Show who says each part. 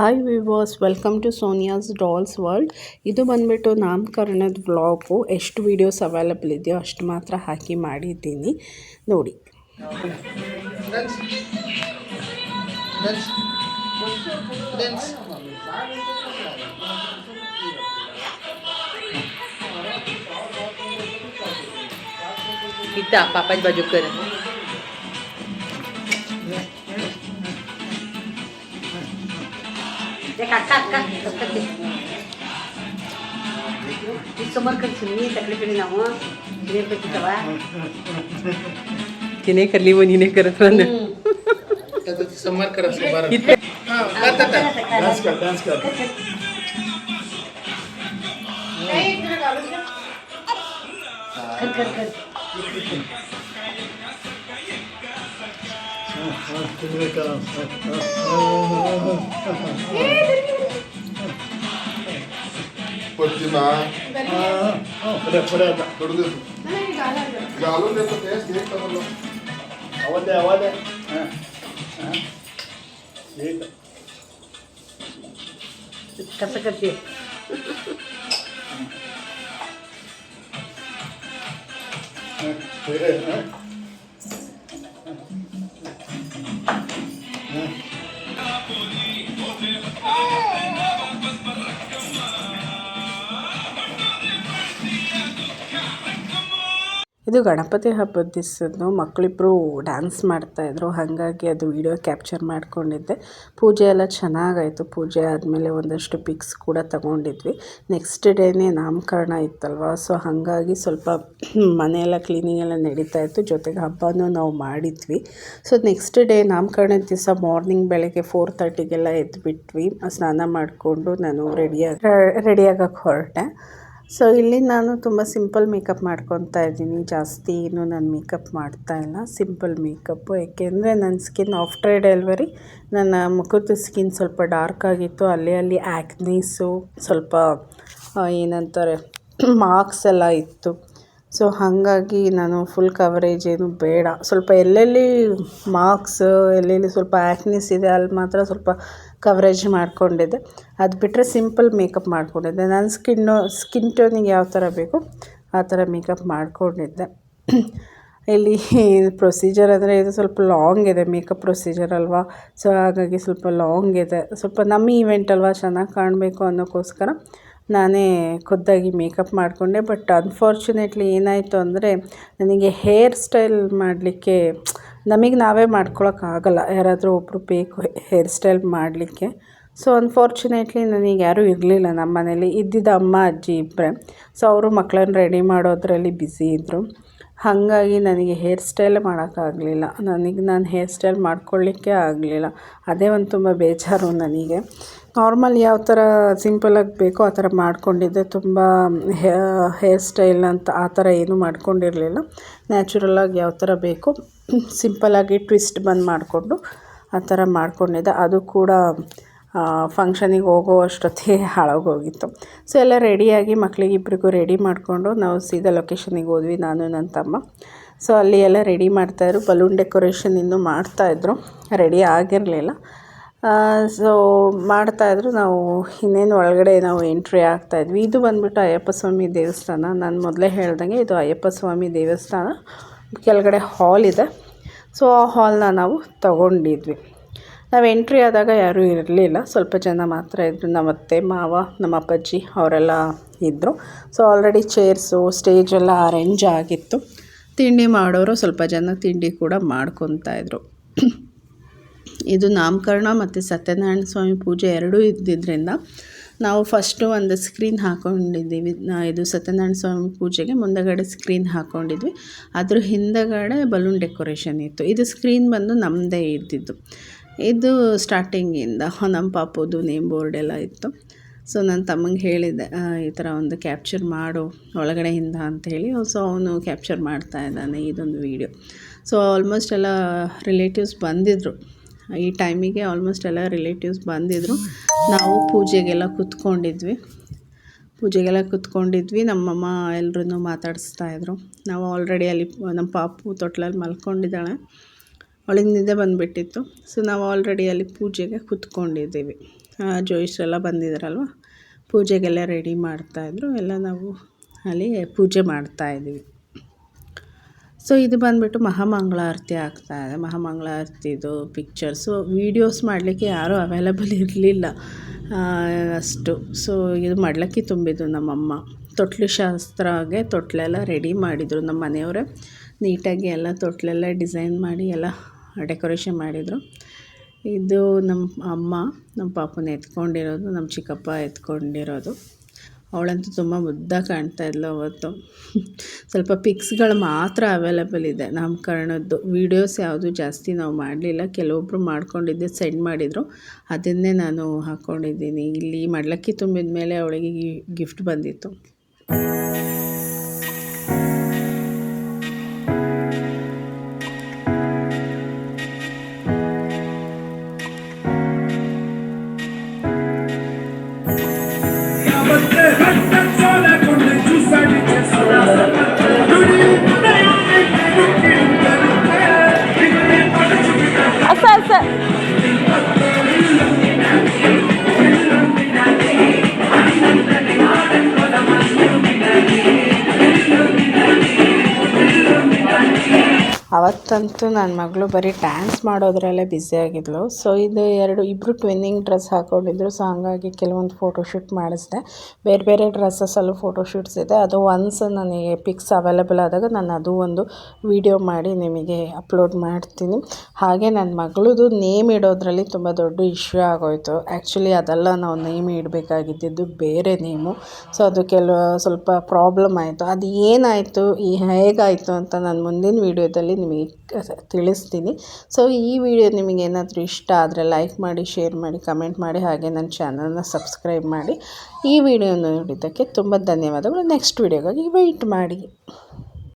Speaker 1: Hi viewers welcome to Sonia's dolls world ಇದು ಬಂದ್ಬಿಟ್ಟು ನಾಮಕರಣದ ವ್ಲಾಗು ಎಷ್ಟು ವೀಡಿಯೋಸ್ ಅವೈಲಬಲ್ ಇದೆಯೋ ಅಷ್ಟು ಮಾತ್ರ ಹಾಕಿ ಮಾಡಿದ್ದೀನಿ. ನೋಡಿ.
Speaker 2: ಇತ್ತ ಪಾಪಾಜ್ ಬಾಜು. देखा अक्का अक्का तब तक देख कर सुनी तकलीफ़ नहीं ना हो
Speaker 3: किने पे कर ली मनी
Speaker 2: ने
Speaker 3: करत रहा तो
Speaker 4: डांस कर डांस कर।
Speaker 2: कर कर कर
Speaker 4: हा, तिकडे कर. हा, हा, हा,
Speaker 5: पत्तीना
Speaker 4: हा. हा, पुढे पुढे आता.
Speaker 5: करू देतो घालून देतो तेच हे करू
Speaker 4: आवाज आहे आवाज आहे हा, हा. ठीक आहे.
Speaker 2: कसं करते
Speaker 4: हा,
Speaker 1: ಇದು ಗಣಪತಿ ಹಬ್ಬದ ದಿವಸದ್ದು. ಮಕ್ಕಳಿಬ್ರು ಡ್ಯಾನ್ಸ್ ಮಾಡ್ತಾಯಿದ್ರು ಹಾಗಾಗಿ ಅದು ವಿಡಿಯೋ ಕ್ಯಾಪ್ಚರ್ ಮಾಡಿಕೊಂಡಿದ್ದೆ. ಪೂಜೆ ಎಲ್ಲ ಚೆನ್ನಾಗಾಯಿತು. ಪೂಜೆ ಆದಮೇಲೆ ಒಂದಷ್ಟು ಪಿಕ್ಸ್ ಕೂಡ ತಗೊಂಡಿದ್ವಿ. ನೆಕ್ಸ್ಟ್ ಡೇನೇ ನಾಮಕರಣ ಇತ್ತಲ್ವ? ಸೊ ಹಾಗಾಗಿ ಸ್ವಲ್ಪ ಮನೆಯೆಲ್ಲ ಕ್ಲೀನಿಂಗ್ ಎಲ್ಲ ನಡೀತಾ ಇತ್ತು. ಜೊತೆಗೆ ಹಬ್ಬನೂ ನಾವು ಮಾಡಿದ್ವಿ. ಸೊ ನೆಕ್ಸ್ಟ್ ಡೇ ನಾಮಕರಣದ ದಿವಸ ಮಾರ್ನಿಂಗ್ ಬೆಳಗ್ಗೆ ಫೋರ್ ತರ್ಟಿಗೆಲ್ಲ ಎದ್ದುಬಿಟ್ವಿ ಸ್ನಾನ ಮಾಡಿಕೊಂಡು ನಾನು ರೆಡಿಯಾಗಿ ರೆಡಿಯಾಗಕ್ಕೆ ಹೊರಟೆ. ಸೊ ಇಲ್ಲಿ ನಾನು ತುಂಬ ಸಿಂಪಲ್ ಮೇಕಪ್ ಮಾಡ್ಕೊತಾ ಇದ್ದೀನಿ. ಜಾಸ್ತಿ ಏನು ನಾನು ಮೇಕಪ್ ಮಾಡ್ತಾ ಇಲ್ಲ. ಸಿಂಪಲ್ ಮೇಕಪ್ಪು ಏಕೆಂದರೆ ನನ್ನ ಸ್ಕಿನ್ ಆಫ್ಟರ್ ಡೆಲಿವರಿ ನನ್ನ ಮುಖದ ಸ್ಕಿನ್ ಸ್ವಲ್ಪ ಡಾರ್ಕ್ ಆಗಿತ್ತು. ಅಲ್ಲಿ ಅಲ್ಲಿ ಆ್ಯಕ್ನೀಸು ಸ್ವಲ್ಪ ಏನಂತಾರೆ ಮಾರ್ಕ್ಸ್ ಎಲ್ಲ ಇತ್ತು. ಸೊ ಹಾಗಾಗಿ ನಾನು ಫುಲ್ ಕವರೇಜ್ ಏನು ಬೇಡ. ಸ್ವಲ್ಪ ಎಲ್ಲೆಲ್ಲಿ ಮಾರ್ಕ್ಸ್ ಎಲ್ಲೆಲ್ಲಿ ಸ್ವಲ್ಪ ಆ್ಯಕ್ನೆಸ್ ಇದೆ, ಅಲ್ಲಿ ಮಾತ್ರ ಸ್ವಲ್ಪ ಕವರೇಜ್ ಮಾಡಿಕೊಂಡಿದ್ದೆ. ಅದು ಬಿಟ್ಟರೆ ಸಿಂಪಲ್ ಮೇಕಪ್ ಮಾಡಿಕೊಂಡಿದ್ದೆ. ನನ್ನ ಸ್ಕಿನ್ನು ಸ್ಕಿನ್ ಟೋನಿಗೆ ಯಾವ ಥರ ಬೇಕು, ಆ ಥರ ಮೇಕಪ್ ಮಾಡಿಕೊಂಡಿದ್ದೆ. ಇಲ್ಲಿ ಪ್ರೊಸೀಜರ್ ಅಂದರೆ ಇದು ಸ್ವಲ್ಪ ಲಾಂಗ್ ಇದೆ ಮೇಕಪ್ ಪ್ರೊಸೀಜರ್ ಅಲ್ವಾ? ಸೊ ಹಾಗಾಗಿ ಸ್ವಲ್ಪ ಲಾಂಗ್ ಇದೆ. ಸ್ವಲ್ಪ ನಮ್ಮ ಈವೆಂಟ್ ಅಲ್ವಾ ಚೆನ್ನಾಗಿ ಕಾಣಬೇಕು ಅನ್ನೋಕ್ಕೋಸ್ಕರ ನಾನೇ ಖುದ್ದಾಗಿ ಮೇಕಪ್ ಮಾಡಿಕೊಂಡೆ, ಬಟ್ ಅನ್ಫಾರ್ಚುನೇಟ್ಲಿ ಏನಾಯಿತು ಅಂದರೆ ನನಗೆ ಹೇರ್ ಸ್ಟೈಲ್ ಮಾಡಲಿಕ್ಕೆ ನಮಗೆ ನಾವೇ ಮಾಡ್ಕೊಳಕ್ಕಾಗಲ್ಲ ಯಾರಾದರೂ ಒಬ್ಬರು ಬೇಕು ಹೇರ್ ಸ್ಟೈಲ್ ಮಾಡಲಿಕ್ಕೆ. ಸೊ ಅನ್ಫಾರ್ಚುನೇಟ್ಲಿ ನನಗೆ ಯಾರೂ ಇರಲಿಲ್ಲ ನಮ್ಮ ಮನೇಲಿ ಇದ್ದಿದ್ದ ಅಮ್ಮ, ಅಜ್ಜಿ ಇಬ್ಬರೇ ಸೊ ಅವರು ಮಕ್ಕಳನ್ನ ರೆಡಿ ಮಾಡೋದರಲ್ಲಿ ಬ್ಯುಸಿ ಇದ್ದರು ಹಾಗಾಗಿ ನನಗೆ ಹೇರ್ ಸ್ಟೈಲ್ ಮಾಡೋಕ್ಕಾಗಲಿಲ್ಲ. ನನಗೆ ನಾನು ಹೇರ್ ಸ್ಟೈಲ್ ಮಾಡ್ಕೊಳ್ಳಿಕ್ಕೆ ಆಗಲಿಲ್ಲ. ಅದೇ ಒಂದು ತುಂಬ ಬೇಜಾರು ನನಗೆ. ನಾರ್ಮಲ್ ಯಾವ ಥರ ಸಿಂಪಲಾಗಿ ಬೇಕೋ ಆ ಥರ ಮಾಡ್ಕೊಂಡಿದ್ದೆ. ತುಂಬ ಹೇರ್ ಸ್ಟೈಲ್ ಅಂತ ಆ ಥರ ಏನೂ ಮಾಡ್ಕೊಂಡಿರಲಿಲ್ಲ. ನ್ಯಾಚುರಲಾಗಿ ಯಾವ ಥರ ಬೇಕೋ ಸಿಂಪಲಾಗಿ ಟ್ವಿಸ್ಟ್ ಬಂದು ಮಾಡಿಕೊಂಡು ಆ ಥರ ಮಾಡ್ಕೊಂಡಿದ್ದೆ. ಅದು ಕೂಡ ಫಂಕ್ಷನಿಗೆ ಹೋಗೋ ಅಷ್ಟೊತ್ತಿಗೆ ಹಾಳಾಗೋಗಿತ್ತು ಸೊ ಎಲ್ಲ ರೆಡಿಯಾಗಿ ಮಕ್ಕಳಿಗೆ ಇಬ್ಬರಿಗೂ ರೆಡಿ ಮಾಡಿಕೊಂಡು ನಾವು ಸೀದಾ ಲೊಕೇಶನಿಗೆ ಹೋದ್ವಿ, ನಾನು, ನನ್ನ ತಮ್ಮ. ಸೊ ಅಲ್ಲಿ ಎಲ್ಲ ರೆಡಿ ಮಾಡ್ತಾಯಿದ್ರು ಬಲೂನ್ ಡೆಕೋರೇಷನ್ ಇನ್ನೂ ಮಾಡ್ತಾಯಿದ್ರು ರೆಡಿ ಆಗಿರಲಿಲ್ಲ. ಸೊ ಮಾಡ್ತಾಯಿದ್ರು ನಾವು ಇನ್ನೇನು ಒಳಗಡೆ ನಾವು ಎಂಟ್ರಿ ಆಗ್ತಾಯಿದ್ವಿ ಇದು ಬಂದ್ಬಿಟ್ಟು ಅಯ್ಯಪ್ಪ ಸ್ವಾಮಿ ದೇವಸ್ಥಾನ. ನಾನು ಮೊದಲೇ ಹೇಳ್ದಂಗೆ ಇದು ಅಯ್ಯಪ್ಪ ಸ್ವಾಮಿ ದೇವಸ್ಥಾನ. ಕೆಳಗಡೆ ಹಾಲ್ ಇದೆ. ಸೊ ಆ ಹಾಲ್ನ ನಾವು ತಗೊಂಡಿದ್ವಿ. ನಾವು ಎಂಟ್ರಿ ಆದಾಗ ಯಾರೂ ಇರಲಿಲ್ಲ. ಸ್ವಲ್ಪ ಜನ ಮಾತ್ರ ಇದ್ದರು ನಮ್ಮ ಅತ್ತೆ ಮಾವ ನಮ್ಮ ಅಪ್ಪಾಜಿ ಅವರೆಲ್ಲ ಇದ್ದರು ಸೊ ಆಲ್ರೆಡಿ ಚೇರ್ಸು ಸ್ಟೇಜ್ ಎಲ್ಲ ಅರೇಂಜ್ ಆಗಿತ್ತು. ತಿಂಡಿ ಮಾಡೋರು ಸ್ವಲ್ಪ ಜನ ತಿಂಡಿ ಕೂಡ ಮಾಡ್ಕೊತಾ ಇದ್ದರು ಇದು ನಾಮಕರಣ ಮತ್ತು ಸತ್ಯನಾರಾಯಣ ಸ್ವಾಮಿ ಪೂಜೆ ಎರಡೂ ಇದ್ದಿದ್ದರಿಂದ ನಾವು ಫಸ್ಟು ಒಂದು ಸ್ಕ್ರೀನ್ ಹಾಕ್ಕೊಂಡಿದ್ದೀವಿ ಇದು ಸತ್ಯನಾರಾಯಣ ಸ್ವಾಮಿ ಪೂಜೆಗೆ ಮುಂದಗಡೆ ಸ್ಕ್ರೀನ್ ಹಾಕ್ಕೊಂಡಿದ್ವಿ ಅದ್ರ ಹಿಂದಗಡೆ ಬಲೂನ್ ಡೆಕೋರೇಷನ್ ಇತ್ತು. ಇದು ಸ್ಕ್ರೀನ್ ಬಂದು ನಮ್ಮದೇ ಇದ್ದಿದ್ದು. ಇದು ಸ್ಟಾರ್ಟಿಂಗಿಂದ ನಮ್ಮ ಪಾಪುದು ನೇಮ್ ಬೋರ್ಡ್ ಎಲ್ಲ ಇತ್ತು. ಸೊ ನನ್ನ ತಮ್ಮಂಗೆ ಹೇಳಿದ್ದೆ ಈ ಥರ ಒಂದು ಕ್ಯಾಪ್ಚರ್ ಮಾಡು, ಒಳಗಡೆಯಿಂದ ಅಂಥೇಳಿ ಸೊ ಅವನು ಕ್ಯಾಪ್ಚರ್ ಮಾಡ್ತಾ ಇದ್ದಾನೆ ಇದೊಂದು ವೀಡಿಯೋ ಸೊ ಆಲ್ಮೋಸ್ಟ್ ಎಲ್ಲ ರಿಲೇಟಿವ್ಸ್ ಬಂದಿದ್ದರು ಈ ಟೈಮಿಗೆ ಆಲ್ಮೋಸ್ಟ್ ಎಲ್ಲ ರಿಲೇಟಿವ್ಸ್ ಬಂದಿದ್ದರು ನಾವು ಪೂಜೆಗೆಲ್ಲ ಕೂತ್ಕೊಂಡಿದ್ವಿ. ಪೂಜೆಗೆಲ್ಲ ಕೂತ್ಕೊಂಡಿದ್ವಿ. ನಮ್ಮಮ್ಮ ಎಲ್ಲರೂ ಮಾತಾಡಿಸ್ತಾ ಇದ್ರು. ನಾವು ಆಲ್ರೆಡಿ ಅಲ್ಲಿ, ನಮ್ಮ ಪಾಪು ತೊಟ್ಲಲ್ಲಿ ಮಲ್ಕೊಂಡಿದ್ದಾಳೆ. ಅವಳಿಗೆ ನಿದ್ದೆ ಬಂದುಬಿಟ್ಟಿತ್ತು. ಸೊ ನಾವು ಆಲ್ರೆಡಿ ಅಲ್ಲಿ ಪೂಜೆಗೆ ಕೂತ್ಕೊಂಡಿದ್ದೀವಿ. ಜೋಯಿಸ್ರೆಲ್ಲ ಬಂದಿದ್ದಾರಲ್ವ? ಪೂಜೆಗೆಲ್ಲ ರೆಡಿ ಮಾಡ್ತಾಯಿದ್ರು ಎಲ್ಲ ನಾವು ಅಲ್ಲಿ ಪೂಜೆ ಮಾಡ್ತಾಯಿದ್ದೀವಿ ಸೊ ಇದು ಬಂದುಬಿಟ್ಟು ಮಹಾಮಂಗಳಾರತಿ ಆಗ್ತಾ ಇದೆ. ಮಹಾಮಂಗಳಾರತಿದು ಪಿಕ್ಚರ್ಸು ವೀಡಿಯೋಸ್ ಮಾಡಲಿಕ್ಕೆ ಯಾರೂ ಅವೈಲಬಲ್ ಇರಲಿಲ್ಲ. ಅಷ್ಟು. ಸೊ ಇದು ಮಾಡ್ಲಿಕ್ಕೆ ತುಂಬಿದ್ದು ನಮ್ಮಮ್ಮ. ತೊಟ್ಲು ಶಾಸ್ತ್ರಗೆ ತೊಟ್ಲೆಲ್ಲ ರೆಡಿ ಮಾಡಿದರು ನಮ್ಮ ಮನೆಯವರೇ. ನೀಟಾಗಿ ಎಲ್ಲ ತೊಟ್ಲೆಲ್ಲ ಡಿಸೈನ್ ಮಾಡಿ ಎಲ್ಲ ಡೆಕೋರೇಷನ್ ಮಾಡಿದರು. ಇದು ನಮ್ಮ ಅಮ್ಮ, ನಮ್ಮ ಪಾಪನ ಎತ್ಕೊಂಡಿರೋದು, ನಮ್ಮ ಚಿಕ್ಕಪ್ಪ ಎತ್ಕೊಂಡಿರೋದು. ಅವಳಂತೂ ತುಂಬ ಮುದ್ದಾಗಿ ಕಾಣ್ತಾ ಇದ್ಲು ಅವತ್ತು. ಸ್ವಲ್ಪ ಪಿಕ್ಸ್ಗಳು ಮಾತ್ರ ಅವೈಲಬಲ್ ಇದೆ ನಮ್ಮ ಕಾರಣದ್ದು. ವೀಡಿಯೋಸ್ ಯಾವುದು ಜಾಸ್ತಿ ನಾವು ಮಾಡಲಿಲ್ಲ. ಕೆಲವೊಬ್ಬರು ಮಾಡ್ಕೊಂಡಿದ್ದೆ ಸೆಂಡ್ ಮಾಡಿದರು. ಅದನ್ನೇ ನಾನು ಹಾಕ್ಕೊಂಡಿದ್ದೀನಿ ಇಲ್ಲಿ ಮಡ್ಲಕ್ಕಿ ತುಂಬಿದ ಮೇಲೆ ಅವಳಿಗೆ ಗಿಫ್ಟ್ ಬಂದಿತ್ತು. ಅವತ್ತಂತೂ ನನ್ನ ಮಗಳು ಬರೀ ಡ್ಯಾನ್ಸ್ ಮಾಡೋದ್ರಲ್ಲೇ ಬ್ಯುಸಿಯಾಗಿದ್ಲು ಸೊ ಇದು ಎರಡು ಇಬ್ಬರು ಟ್ವಿನ್ನಿಂಗ್ ಡ್ರೆಸ್ ಹಾಕ್ಕೊಂಡಿದ್ರು ಸೊ ಹಾಗಾಗಿ ಕೆಲವೊಂದು ಫೋಟೋಶೂಟ್ ಮಾಡಿಸಿದೆ. ಬೇರೆ ಬೇರೆ ಡ್ರೆಸ್ಸಸ್ಸಲ್ಲೂ ಫೋಟೋಶೂಟ್ಸ್ ಇದೆ. ಅದು ಒನ್ಸ್ ನನಗೆ ಪಿಕ್ಸ್ ಅವೈಲೇಬಲ್ ಆದಾಗ ನಾನು ಅದು ಒಂದು ವಿಡಿಯೋ ಮಾಡಿ ನಿಮಗೆ ಅಪ್ಲೋಡ್ ಮಾಡ್ತೀನಿ. ಹಾಗೆ ನನ್ನ ಮಗಳದು ನೇಮ್ ಇಡೋದ್ರಲ್ಲಿ ತುಂಬ ದೊಡ್ಡ ಇಶ್ಯೂ ಆಗೋಯಿತು. ಆ್ಯಕ್ಚುಲಿ ಅದೆಲ್ಲ ನಾವು ನೇಮ್ ಇಡಬೇಕಾಗಿದ್ದು ಬೇರೆ ನೇಮು ಸೊ ಅದು ಕೆಲವು ಸ್ವಲ್ಪ ಪ್ರಾಬ್ಲಮ್ ಆಯಿತು. ಅದು ಏನಾಯಿತು ಈ ಹೇಗಾಯಿತು ಅಂತ ನಾನು ಮುಂದಿನ ವೀಡಿಯೋದಲ್ಲಿ ನಿಮಗೆ ತಿಳಿಸ್ತೀನಿ. ಸೊ ಈ ವಿಡಿಯೋ ನಿಮಗೆ ಏನಾದರೂ ಇಷ್ಟ ಆದರೆ ಲೈಕ್ ಮಾಡಿ ಶೇರ್ ಮಾಡಿ ಕಮೆಂಟ್ ಮಾಡಿ, ಹಾಗೆ ನನ್ನ ಚಾನಲ್ನ ಸಬ್ಸ್ಕ್ರೈಬ್ ಮಾಡಿ. ಈ ವಿಡಿಯೋ ನೋಡಿದ್ದಕ್ಕೆ ತುಂಬ ಧನ್ಯವಾದಗಳು. ನೆಕ್ಸ್ಟ್ ವಿಡಿಯೋಗಾಗಿ ವೆಯ್ಟ್ ಮಾಡಿ.